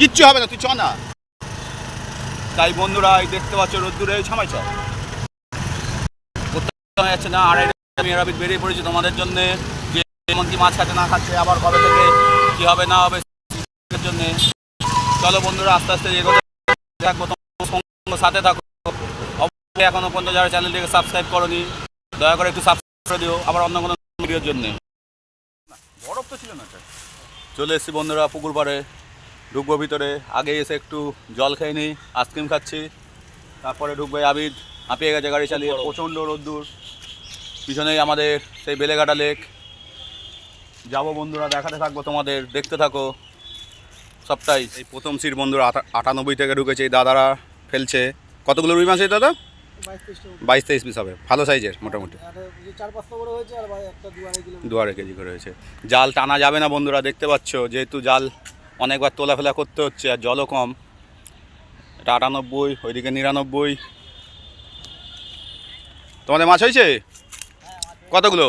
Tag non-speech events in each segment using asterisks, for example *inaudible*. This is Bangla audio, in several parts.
কিচ্ছু হবে না তুই চ না তাই বন্ধুরা এই দেখতে পাচ্ছ রোদ্দুরে ছামাই চ যাচ্ছে না আর মেয়েরাবিদ বেরিয়ে পড়েছে তোমাদের জন্য। যে এমন কি মাছ খাচ্ছে না খাচ্ছে আবার কবে থেকে কি হবে না হবে জন্য। চলো বন্ধুরা আস্তে আস্তে এগোতে থাকব তোমার সাথে থাকো। অবশ্যই এখনও পর্যন্ত যারা চ্যানেলটিকে সাবস্ক্রাইব করনি দয়া করে একটু সাবস্ক্রাইব করে দিও আবার অন্য কোনো ভিডিওর জন্য। বরফ তো ছিল না। চলে এসেছি বন্ধুরা পুকুর পাড়ে। ঢুকবো ভিতরে। আগে এসে একটু জল খেয়ে নিই আইসক্রিম খাচ্ছি। তারপরে ঢুকবে আবিদ হাঁপিয়ে গেছে গাড়ি চালিয়ে। প্রচণ্ড রোদ্দুর। পিছনেই আমাদের সেই বেলেঘাটা লেক। যাব বন্ধুরা দেখাতে থাকব তোমাদের দেখতে থাকো। সবটাই। এই প্রথম সিট বন্ধুরা আটা- আটানব্বই থেকে ঢুকেছে এই দাদারা ফেলছে। কতগুলো রুই মাছ এই দাদা? বাইশ তেইশ পিস হবে। ভালো সাইজের মোটামুটি। দু আড়াই কেজি করে হয়েছে। জাল টানা যাবে না বন্ধুরা দেখতে পাচ্ছ। যেহেতু জাল অনেকবার তোলাফেলা করতে হচ্ছে আর জলও কম। এটা আটানব্বই ওইদিকে নিরানব্বই। তোমাদের মাছ হয়েছে? কতগুলো?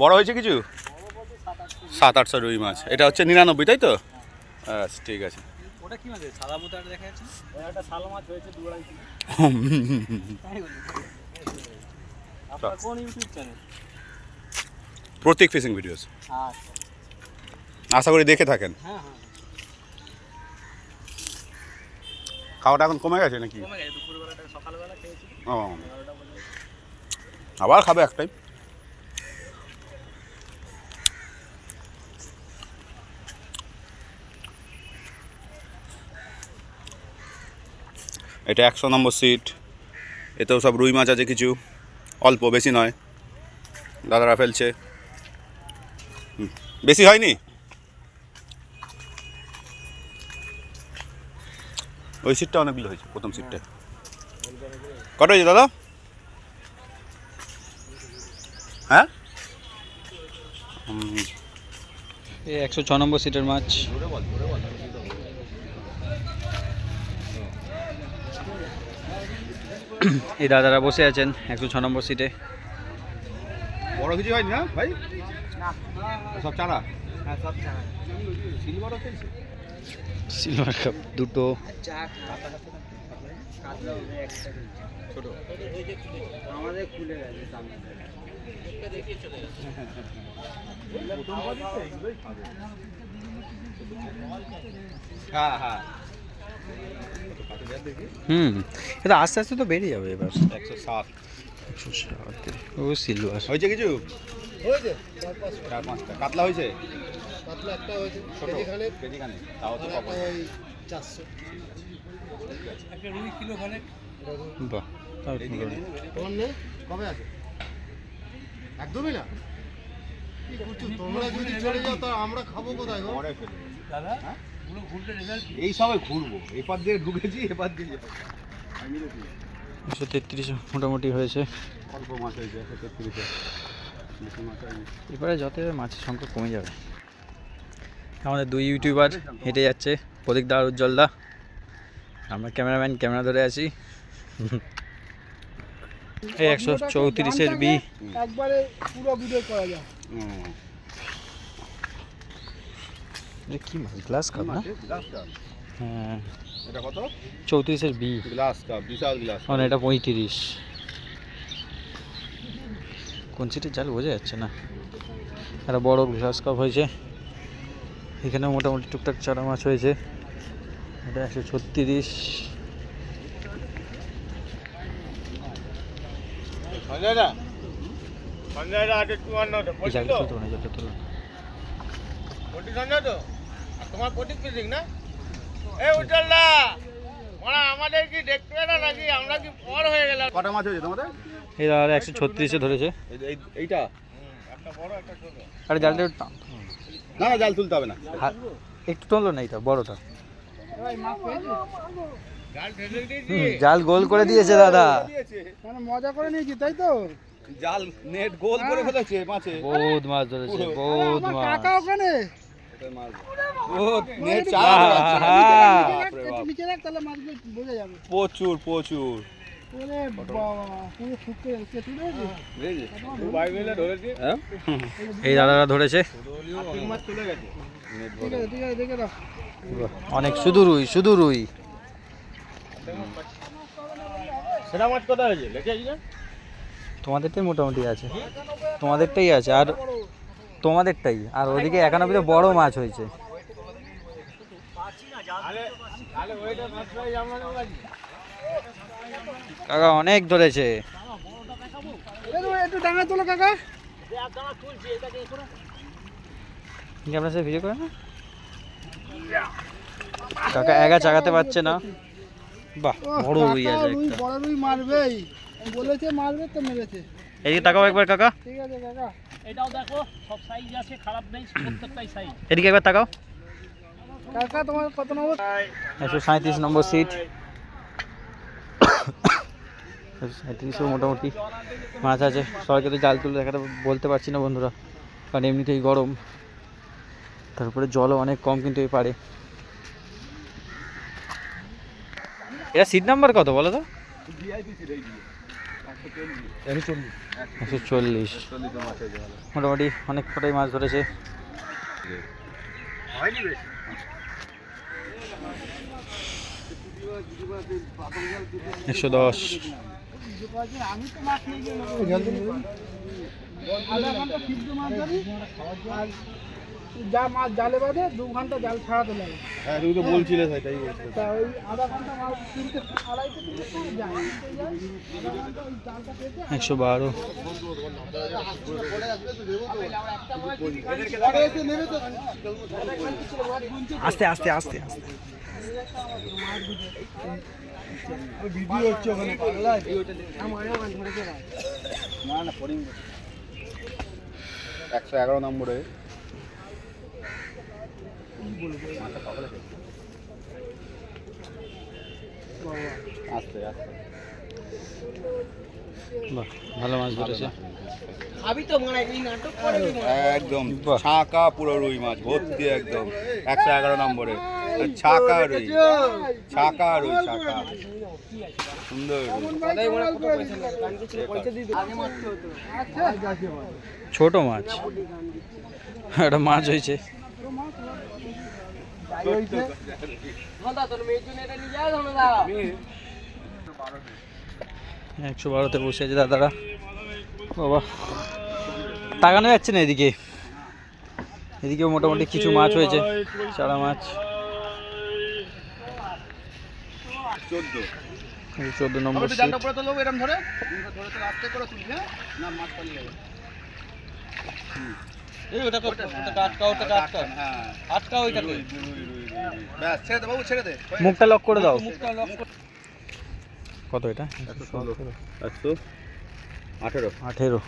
বড় হয়েছে কিছু? সাত আটশো রুই মাছ। এটা হচ্ছে নিরানব্বই তাই তো? আচ্ছা ঠিক আছে। ওটা কি মাছ? সাদা মতো একটা দেখা যাচ্ছে একটা শাল মাছ হয়েছে দু আড়াই আপনার কোন YouTube channel Pratik fishing videos আশা করি দেখে থাকেন। হ্যাঁ হ্যাঁ। খাওয়াটা এখন কমে গেছে নাকি? কমে গেছে দুপুরবেলাটা সকালবেলা খেয়েছি। ও। আবার খাবে একটাই এটা একশো নম্বর সিট। এতেও সব রুই মাছ আছে কিছু। অল্প বেশি নয়। দাদারা ফেলছে। বেশি হয়নি? ওই সিটটা অনেকগুলো হয়েছে প্রথম সিটটা। কটা হয়েছে দাদা? হ্যাঁ? এই একশো ছ নম্বর সিটের মাছ। এই দাদারা বসে আছেন একশো ছ নম্বর সিটে বড় কিছু হয়নি না ভাই? সব চারা? সিলভার কাপ দুটো। আমাদের খুলে গেছে হ্যাঁ হ্যাঁ। হুম এটা আস্তে আস্তে তো বেরিয়ে যাবে এবার। একশো সাত। ও সিলভার হয়েছে কিছু? হয়েছে। চার পাঁচটা। কাতলা হয়েছে? একটা কেজিখানে তাও তো আর পাবো ওই চারশো। একটা রুই কিলো খানে বাহ তাও তোমার নেই কবে আছে? একদমই না। তোমরা যদি চলে যাও তা আমরা খাব কোথায় দাদা? রেজাল্ট এই সবাই ঘুরবো। এপার দিয়ে ঢুকেছি এপার দিয়ে একশো তেত্রিশ মোটামুটি হয়েছে। অল্প মাছ হয়েছে একশো তেত্রিশে এবারে যত মাছের সংখ্যা কমে যাবে। আমাদের দুই ইউটিউবার হেঁটে যাচ্ছে। প্রদীপ দা আর উজ্জ্বল দা। আমরা ক্যামেরাম্যান ক্যামেরা ধরে আছি। এই একশো চৌত্রিশের বি। একবারে পুরো ভিডিও করা যায় হুম। এ কি মাছ? গ্লাস কাপ না? হ্যাঁ। এটা কত? চৌত্রিশের বি। গ্লাস কাপ বিশাল গ্লাস এখন এটা পঁয়ত্রিশ। কোন সিটের জাল বোঝা যাচ্ছে না। একটা বড় গ্লাস কাপ হয়েছে। এখানে মোটামুটি টুকটাক চারা মাছ হয়েছে। এটা একশো ছত্রিশ। জালটা তুলতে পারে জালটা তুলো। তো? তোমার পটি ফিজিং না? এ উজ্জ্বল দা মানে আমাদের কি দেখতে না নাকি? আমরা কি পর হয়ে গেলাম? কটা মাছ হয়েছে তোমাদের? এই দাদা একশো ছত্রিশে ধরেছে। এই- এই- এইটা? একটা বড় একটা ছোট। আরে জালটা একটু না না জাল তুলতে হবে না। একটু টানলো না এটা বড়টা। জাল গোল করে দিয়েছে দাদা। মানে মজা করে নিয়েছি তাই তো? জাল নেট গোল করে ফেলেছে মাছে। বহুত মাছ ধরেছে বহুত মাছ। ওখানে? প্রচুর প্রচুর? হ্যাঁ? এই দাদারা ধরেছে। অনেক শুধু রুই শুধু রুই সেটা মাছ কোথায় হয়েছে আছে না? তোমাদেরটাই মোটামুটি আছে। তোমাদেরটাই আছে আর তোমাদেরটাই আর ওদিকে একানব্বইতে বড় মাছ হয়েছে। কাকা অনেক ধরেছে। একটু একটু ডাঙা তোলো কাকা। আপনার সাথে ভিডিও করে না? কাকা একা চাগাতে পারছে না। বাহ বড় রুই আছে রুই একটা। বড় রুই মারবেই। বলেছে মারবে তো মেরেছে। এদিকে তাকাও একবার কাকা। ঠিক আছে কাকা। এটাও দেখো সব সাইজ আছে খারাপ নেই প্রত্যেকটাই সাইজ এদিকে একবার তাকাও। কাকা তোমার কত নম্বর? একশো সাঁত্রিশ নম্বর সিট সাঁত্রিশও মোটামুটি মাছ আছে। সবাইকে তো জাল তুলে দেখাতে বলতে পারছি না বন্ধুরা কারণ এমনিতেই গরম। তারপরে জলও অনেক কম কিন্তু এই পারে। এটা সিট নাম্বার কত বলো তো? একশো চল্লিশ। মোটামুটি অনেক কটাই মাছ ধরেছে। একশো দশ। আমি তো মাছ নিয়ে যা মাছ জালে বাঁধে দু ঘণ্টা জাল ছাড়াতে লাগে। হ্যাঁ তুমি তো বলছিলে সেটাই তা ওই আধা ঘণ্টা মাছ তিনটে সময় যায়। একশো বারো। আস্তে আস্তে আস্তে আস্তে। ভিডিও হচ্ছে ওখানে পাগলা আমারও মাছ ধরেছে ভাই না না একশো এগারো নম্বরে আস্তে আস্তে বাহ ভালো মাছ ধরেছে। আমি তো মানে এই নাটক করে একদম। ছাকা পুরো রুই মাছ ভর্তি একদম। একশো এগারো নম্বরে। ছাকা রুই ছাকা রুই ছাকা। সুন্দর। ছোট মাছ। একটা মাছ হয়েছে। একশো বারোতে বসে আছে দাদারা। বাবা। তাকানো যাচ্ছে না এদিকে। এদিকেও মোটামুটি কিছু মাছ হয়েছে চারা মাছ। চোদ্দ নম্বর হ্যাঁ? আটকা হ্যাঁ। আটকা ওইটাকে। মুখটা লক করে দাও। মুখটা লক করে কত এটা? একশো আঠেরো। আঠেরো।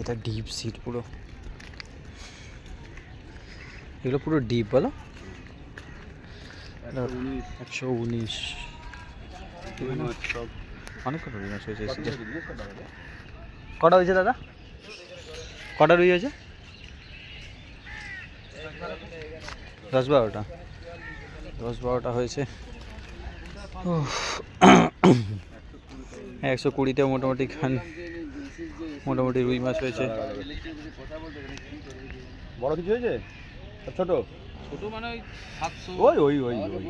এটা ডিপ সিট পুরো। এগুলো পুরো ডিপ বলো? একশো উনিশ। অনেক কটা হয়েছে? কটা হয়েছে দাদা? কটা রুই হয়েছে? দশ বারোটা। দশ বারোটা হয়েছে। একশো কুড়িতে মোটামুটি খান। মোটামুটি রুই মাছ হয়েছে। বড় কিছু হয়েছে? ছোট? ছোট মানে ওই ওই ওই ওই ওই।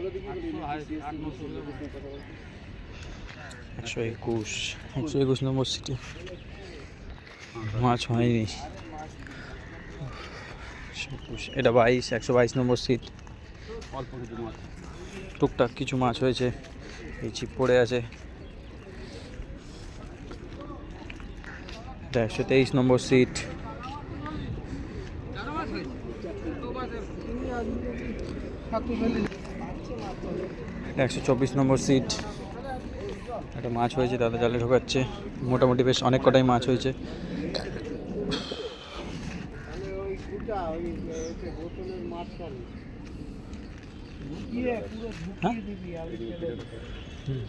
একশো একুশ। একশো একুশ নম্বর সিটি। মাছ হয়নি। এটা বাইশ, একশো বাইশ নম্বর সিট। অল্প কিছু মাছ টুকটাক কিছু মাছ হয়েছে, এই চিপ পড়ে আছে। একশো তেইশ নম্বর সিট। একশো চব্বিশ নম্বর সিট। একটা মাছ হয়েছে দাদা জালে ঢোকাচ্ছে। মোটামুটি বেশ অনেক কটাই মাছ হয়েছে।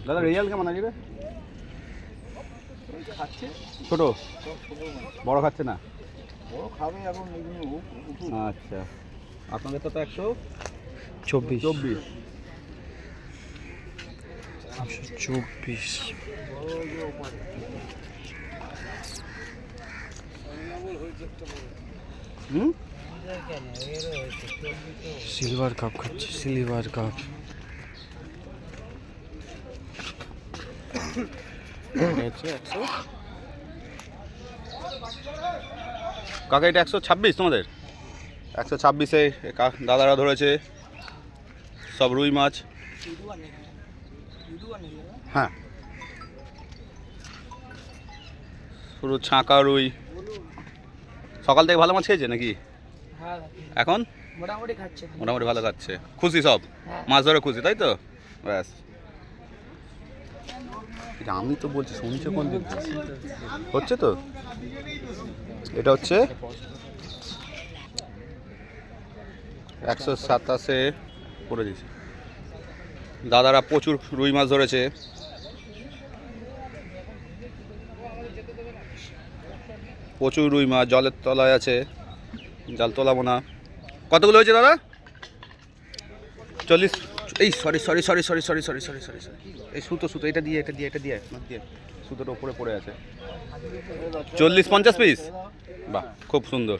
দাদা রেজাল্ট কেমন আছে রে? ছোট? বড় খাচ্ছে না? আচ্ছা। আপনাদের তো একশো চব্বিশ। চব্বিশ। চব্বিশ। হুম? সিলভার কাপ খাচ্ছে, সিলভার কাপ। কাকা, এটা একশো ছাব্বিশ তোমাদের? একশো ছাব্বিশে দাদারা ধরেছে। সব রুই মাছ। হ্যাঁ। পুরো ছাঁকা রুই। সকাল থেকে ভালো মাছ খেয়েছে নাকি? এখন? মোটামুটি খাচ্ছে মোটামুটি ভালো খাচ্ছে। খুশি সব? হ্যাঁ। মাছ ধরে খুশি তাই তো? ব্যাস। এটা আমি তো বলছি শুনছে কোন দিক হচ্ছে তো? এটা হচ্ছে? একশো সাতাশে করে দিয়েছে। দাদারা প্রচুর রুই মাছ ধরেছে। প্রচুর রুই মাছ জলের তলায় আছে। জাল তোলাবো না। কতগুলো হয়েছে দাদা? চল্লিশ। এই sorry sorry sorry sorry sorry sorry sorry sorry sorry এই সুতো সুতো, এটা দিয়ে এটা দিয়ে এটা দিয়ে দিয়ে। সুতোটা উপরে পড়ে আছে। চল্লিশ পঞ্চাশ পিস বাহ, খুব সুন্দর।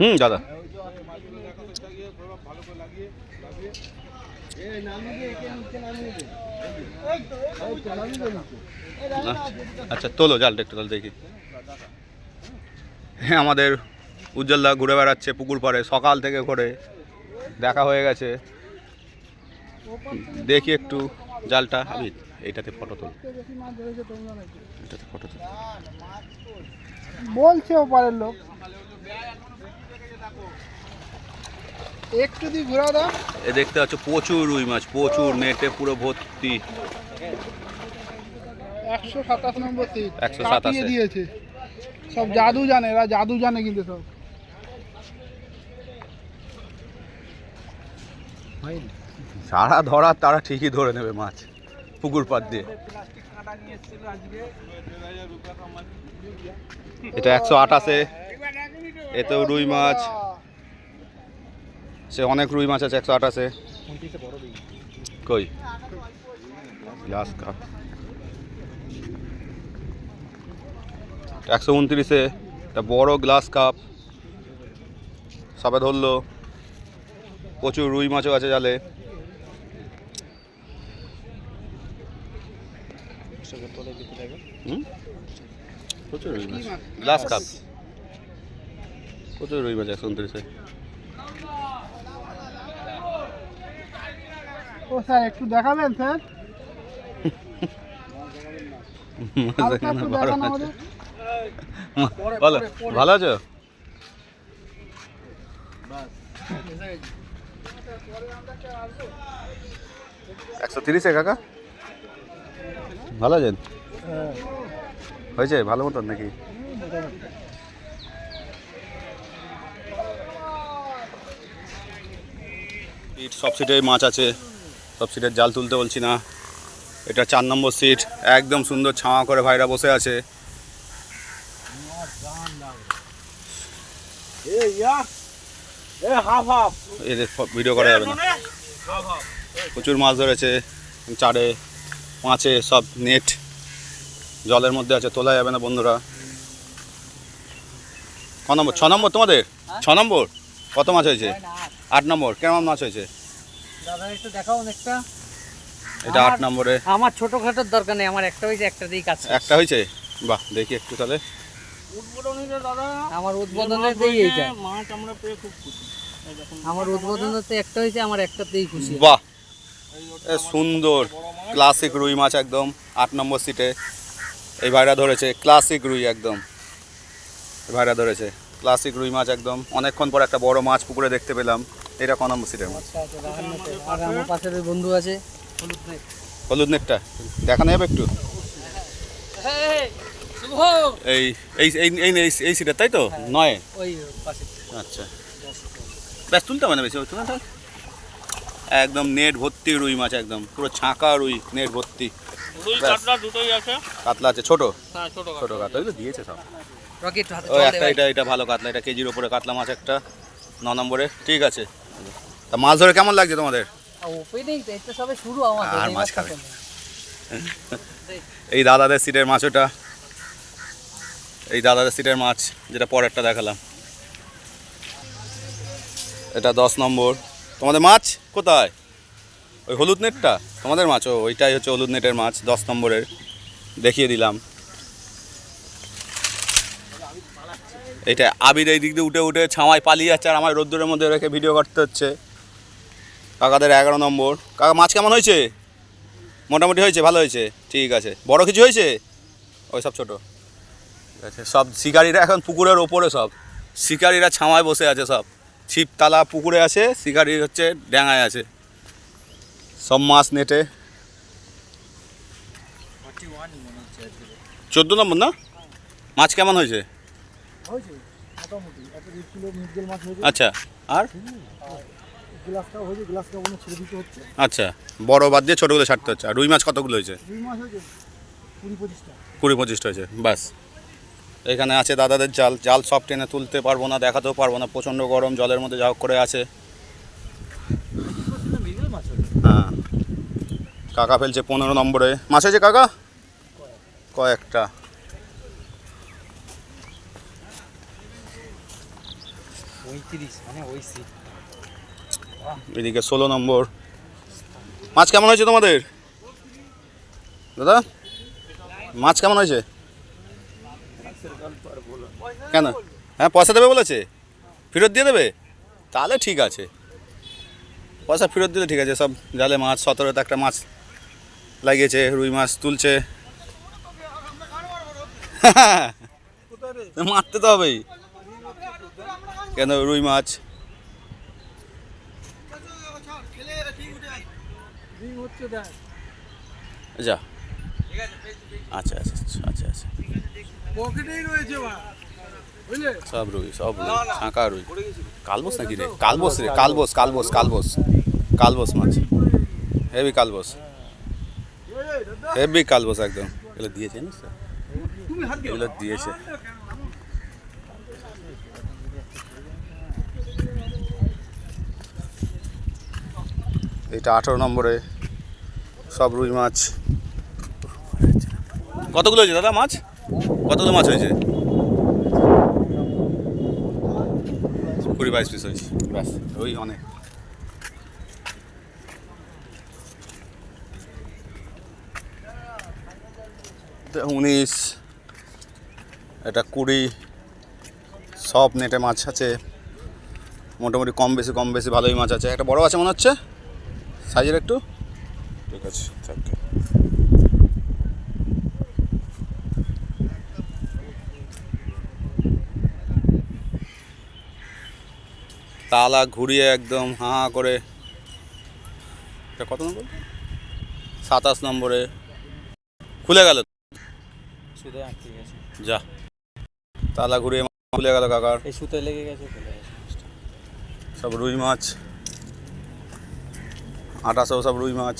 হুম, দাদা। আচ্ছা, তোলো জালটা একটু তাহলে দেখি। হ্যাঁ আমাদের উজ্জ্বলদা ঘুরে বেড়াচ্ছে পুকুর পাড়ে সকাল থেকে ঘুরে দেখা হয়ে গেছে। দেখি একটু জালটা। আমি এইটাতে ফটো তুল। এটাতে ফটো বলছে ওপারের লোক। একটু দিয়ে ঘোরা দাও। এ দেখতে পাচ্ছ প্রচুর রুই মাছ প্রচুর নেটে পুরো ভর্তি। একশো সাতাশ নম্বর সিট 127 কাটিয়ে দিয়েছে। সব জাদু জানে এরা জাদু জানে কিন্তু সব। সারা ধরার তারা ঠিকই ধরে নেবে মাছ পুকুর পাড় দিয়ে। এটা একশো আঠাশে। এতেও রুই মাছ। সে অনেক রুই মাছ আছে, একশো আঠাশে কই? Glass cup. একশো উনত্রিশে, একটা বড় গ্লাস কাপ। সবে ধরলো। প্রচুর রুই মাছও আছে জালে। Glass cup. প্রচুর রুই মাছ একশো উনত্রিশে। ও স্যার একটু দেখাবেন স্যার? বলো ভালো আছো? একশো তিরিশে কাকা? ভালো আছেন? হয়েছে ভালো মতন নাকি? সব সিটে মাছ আছে। সব সিটের জাল তুলতে বলছি না। এটা চার নম্বর সিট একদম সুন্দর ছাওয়া করে ভাইরা বসে আছে। এদের ভিডিও করা যাবে না। প্রচুর মাছ ধরেছে চারে মাছে সব নেট। জলের মধ্যে আছে তোলা যাবে না বন্ধুরা। ক নম্বর? ছ নম্বর তোমাদের? ছ নম্বর? কত মাছ হয়েছে? আট নম্বর কেমন মাছ হয়েছে? দাদা একটু দেখাও অনেকটা। এটা আট নম্বরে। আমার ছোটখাটোর দরকার নেই আমার একটা হয়েছে একটা আছে। একটা হয়েছে? বাহ দেখি একটু তাহলে। আমার উদ্বোধনের এইটা। মাছ আমরা পেয়ে খুব খুশি। আমার একটা হয়েছে আমার একটাতেই খুশি। বাহ সুন্দর ক্লাসিক রুই মাছ একদম আট নম্বর সিটে এই ভাইরা ধরেছে ক্লাসিক রুই একদম। ভাইরা ধরেছে ক্লাসিক রুই মাছ একদম। অনেকক্ষণ পর একটা বড় মাছ পুকুরে দেখতে পেলাম। এটা ক নম্বর সিটের মাছ আর আমার পাশে বন্ধু আছে। হলুদ নেই। হলুদ নেটটা। দেখানো যাবে একটু? এই, এই এই এই এই এই এই সিটের তাই তো? নয়? ওই পাশে। আচ্ছা। ব্যাস তুলতে হবে না বেশি। তুলে থাক একদম নেট ভর্তি রুই মাছ একদম। পুরো ছাঁকা রুই নেট ভর্তি। কাতলা আছে। কাতলা আছে ছোট? হ্যাঁ ছোট কাতলা। দিয়েছে সব। একটা এটা এটা ভালো কাতলা। এটা কেজির ওপরে কাতলা মাছ একটা ন নম্বরে। ঠিক আছে। তা মাছ ধরে কেমন লাগছে তোমাদের? আর মাছ খাবে। এই দাদাদের সিটের মাছ ওটা। এই দাদাদের সিটের মাছ যেটা পরেরটা দেখালাম। এটা দশ নম্বর। তোমাদের মাছ কোথায়? ওই হলুদ নেটটা? তোমাদের মাছ? ও ওইটাই হচ্ছে হলুদ নেটের মাছ দশ নম্বরের। দেখিয়ে দিলাম। এটা আবির এই দিক দিয়ে উঠে উঠে ছামায় পালিয়ে যাচ্ছে আর আমার রোদ্দুরের মধ্যে রেখে ভিডিও করতে হচ্ছে। কাকাদের এগারো নম্বর। কাকা, মাছ কেমন হয়েছে? মোটামুটি হয়েছে, ভালো হয়েছে? ঠিক আছে। বড় কিছু হয়েছে? ওই সব ছোটো। ঠিক আছে, সব শিকারিরা এখন পুকুরের ওপরে সব। শিকারিরা ছামায় বসে আছে সব। ছিপতলা পুকুরে আছে, শিকারি হচ্ছে ড্যাঙায় আছে। সব মাছ নেটে। চোদ্দ নম্বর না? মাছ কেমন হয়েছে? হয়েছে মোটামুটি। একটা দেড় কিলো মৃগেল মাছ হয়েছে। আচ্ছা আর? গ্লাসটাও হয়েছে গ্লাসটা অন্য ছেড়ে দিতে হচ্ছে। আচ্ছা বড় বাদ দিয়ে ছোটোগুলো ছাড়তে হচ্ছে। আর রুই মাছ কতগুলো হয়েছে? দুই মাছ হয়েছে কুড়ি পঁচিশটা। কুড়ি পঁচিশটা হয়েছে ব্যাস এখানে আছে দাদাদের জাল। জাল সব টেনে তুলতে পারব না দেখাতেও পারব না। প্রচণ্ড গরম জলের মধ্যে যা হোক করে আছে। হ্যাঁ। কাকা ফেলছে পনেরো নম্বরে। মাছ হয়েছে কাকা? কয়েকটা পঁয়ত্রিশ মানে ওই সিট এদিকে ষোলো নম্বর। মাছ কেমন হয়েছে তোমাদের? দাদা, মাছ কেমন হয়েছে? কেন? হ্যাঁ পয়সা দেবে বলেছে? ফেরত দিয়ে দেবে? তাহলে ঠিক আছে। পয়সা ফেরত দিলে ঠিক আছে, সব জালে মাছ, সতেরোতে একটা মাছ লাগিয়েছে, রুই মাছ তুলছে। *laughs* মারতে তো হবেই। কেন রুই মাছ? যা। আচ্ছা আচ্ছা আচ্ছা আচ্ছা। সব রুই সব রুই। ছাঁকা রুই। কালবোস নাকি রে? কালবোস রে, কালবোস কালবোস কালবোস। কালবোস মাছ। হেভি কালবোস। হেভি কালবোস একদম। এগুলো দিয়েছে, জানিস? এগুলো দিয়েছে। এটা আঠারো নম্বরে সব রুই মাছ। কতগুলো হয়েছে দাদা মাছ? কতগুলো মাছ হয়েছে? কুড়ি বাইশ পিস হয়েছে। ব্যাস ওই অনেক। উনিশ, এটা কুড়ি সব নেটে মাছ আছে। মোটামুটি কম বেশি কম বেশি ভালোই মাছ আছে। একটা বড় আছে মনে হচ্ছে? সাইজের একটু? ঠিক আছে থাক। তালা ঘুরিয়ে একদম হাঁ হাঁ করে। এটা কত নম্বর? সাতাশ নম্বরে। খুলে গেল। যা। তালা ঘুরিয়ে খুলে গেল কাকার। এই সুতো লেগে গেছে সব রুই মাছ। আঠাশো সব রুই মাছ।